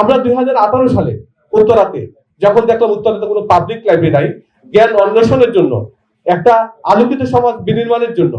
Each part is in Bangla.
আমরা দুই হাজার আঠারো সালে উত্তরাতে যখন দেখলাম উত্তরাতে কোনো পাবলিক লাইব্রেরি নাই, জ্ঞান অন্বেষণের জন্য, একটা আলোকিত সমাজ বিনির্মাণের জন্য,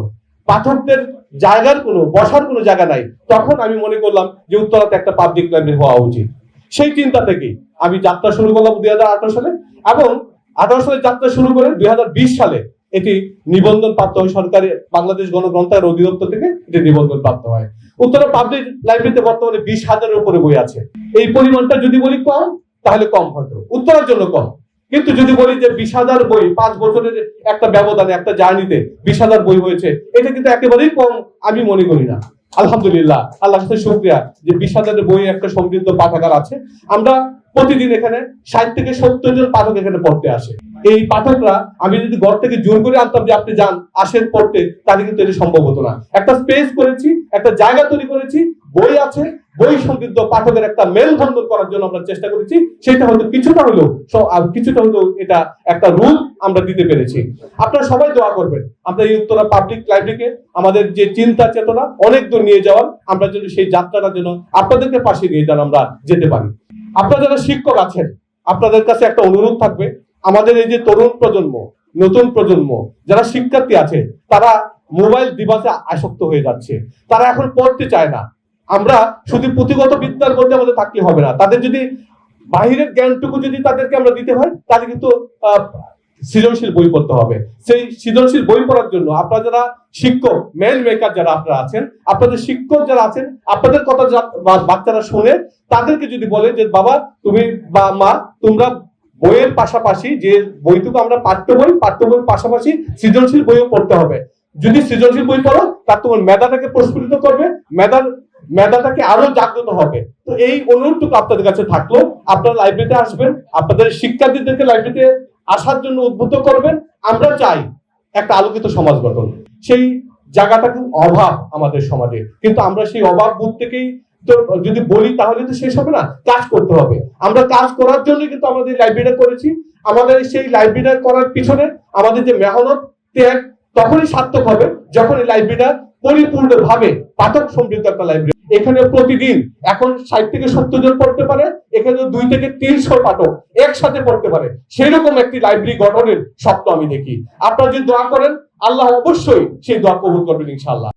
পাঠকদের জায়গার কোনো, বসার কোনো জায়গা নাই, তখন আমি মনে করলাম যে উত্তরাতে একটা পাবলিক লাইব্রেরি হওয়া উচিত। সেই চিন্তা থেকেই আমি যাত্রা শুরু করলাম দুই হাজার আঠারো সালে এবং আঠারো সালে যাত্রা শুরু করে দুই হাজার বিশ সালে এটি নিবন্ধন প্রাপ্ত হয় সরকারি বাংলাদেশ গণগ্রন্থাগার অধিদপ্তর থেকে এটি নিবন্ধন প্রাপ্ত হয়। উত্তরা পাবলিক লাইব্রেরিতে বর্তমানে বিশ হাজারের উপরে বই আছে। এই পরিমাণটা যদি বলি কম, তাহলে কম হয়তো। উত্তরার জন্য কম। কিন্তু যদি বলি যে বিশ হাজার বই পাঁচ বছরের একটা ব্যবধানে, একটা জার্নিতে বিশ হাজার বই হয়েছে, এটা কিন্তু একেবারেই কম আমি মনে করি না। আলহামদুলিল্লাহ আল্লাহ কাছে শুক্রিয়া যে বিশ হাজারের বই একটা সমৃদ্ধ পাঠাগার আছে। আমরা প্রতিদিন এখানে ষাট থেকে সত্তর জন পাঠক এখানে পড়তে আসে। এই পাঠকরা, আমি যদি ঘর থেকে জোর করে আনতাম যে আপনি যান, আসেন পড়তে, তাহলে কিন্তু এটা সম্ভব হতো না। একটা স্পেস করেছি, একটা জায়গা তৈরি করেছি, বই আছে বই সমৃদ্ধ পাঠকের একটা মেলবন্ধন করার জন্য আমরা চেষ্টা করেছি। সেটা হয়তো কিছুটা হলেও কিছুটা হলেও এটা একটা রূপ আমরা দিতে পেরেছি। আপনারা সবাই দোয়া করবেন। আমরা এই উত্তরা পাবলিক লাইব্রেরিকে আমাদের যে চিন্তা চেতনা, অনেক দূর নিয়ে যাওয়ার, আমরা যেন সেই যাত্রাটার জন্য আপনাদেরকে পাশে নিয়ে যেন আমরা যেতে পারি। আপনারা যারা শিক্ষক আছেন, আপনাদের কাছে একটা অনুরোধ থাকবে। আমাদের এই যে তরুণ প্রজন্ম, নতুন প্রজন্ম, যারা শিক্ষার্থী আছে, তারা মোবাইল ডিভাইসে আসক্ত হয়ে যাচ্ছে। তারা এখন পড়তে চায় না। আমরা শুধু পুঁথিগত বিদ্যার মধ্যে আমাদের থাকলে হবে না। তাদের যদি বাহিরের জ্ঞানটুকু যদি তাদেরকে আমরা দিতে হয়, তাহলে কিন্তু সৃজনশীল বই পড়তে হবে। সেই সৃজনশীল বই পড়ার জন্য আপনারা যারা শিক্ষক মেন মেকার যারা আপনারা আছেন, আপনাদের শিক্ষক যারা আছেন, আপনাদের কথা বাচ্চারা শুনে, তাদেরকে যদি বলে যে, বাবা, তুমি বা মা, তোমরা বইয়ের পাশাপাশি যে বইটুকু আমরা পাঠ্য বই, পাঠ্য বইয়ের পাশাপাশি সৃজনশীল বইও পড়তে হবে। যদি সৃজনশীল বই পড়ো তার তোমার মেধাটাকে প্রস্ফুটিত করবে, মেধার মেধাটাকে আরও জাগ্রত হবে। তো এই অনুরোধটুকু আপনাদের কাছে থাকল। আপনারা লাইব্রেরিতে আসবেন, আপনাদের শিক্ষার্থীদেরকে লাইব্রেরিতে আসার জন্য উদ্বুদ্ধ করবেন। আমরা চাই একটা আলোকিত সমাজ গঠন। সেই জায়গাটা খুব অভাব আমাদের সমাজে। কিন্তু আমরা সেই অভাব বোধ থেকেই তো যদি বলি, তাহলে তো শেষ হবে না। কাজ করতে হবে। আমরা কাজ করার জন্য কিন্তু আমাদের লাইব্রেরিটা করেছি। আমাদের সেই লাইব্রেরিটা করার পিছনে আমাদের যে মেহনত, ত্যাগ, তখনই সার্থক হবে যখন এই লাইব্রেরিটা পরিপূর্ণভাবে পাঠক সমৃদ্ধ একটা লাইব্রেরি এখানে প্রতিদিন এখন ষাট থেকে সত্তর জন পড়তে পারে, এখানে দুই থেকে তিনশো পাঠক একসাথে পড়তে পারে। সেই রকম একটি লাইব্রেরি গঠনের স্বপ্ন আমি দেখি। আপনারা যদি দোয়া করেন, আল্লাহ অবশ্যই সেই দোয়া কবুল করবেন ইনশাআল্লাহ।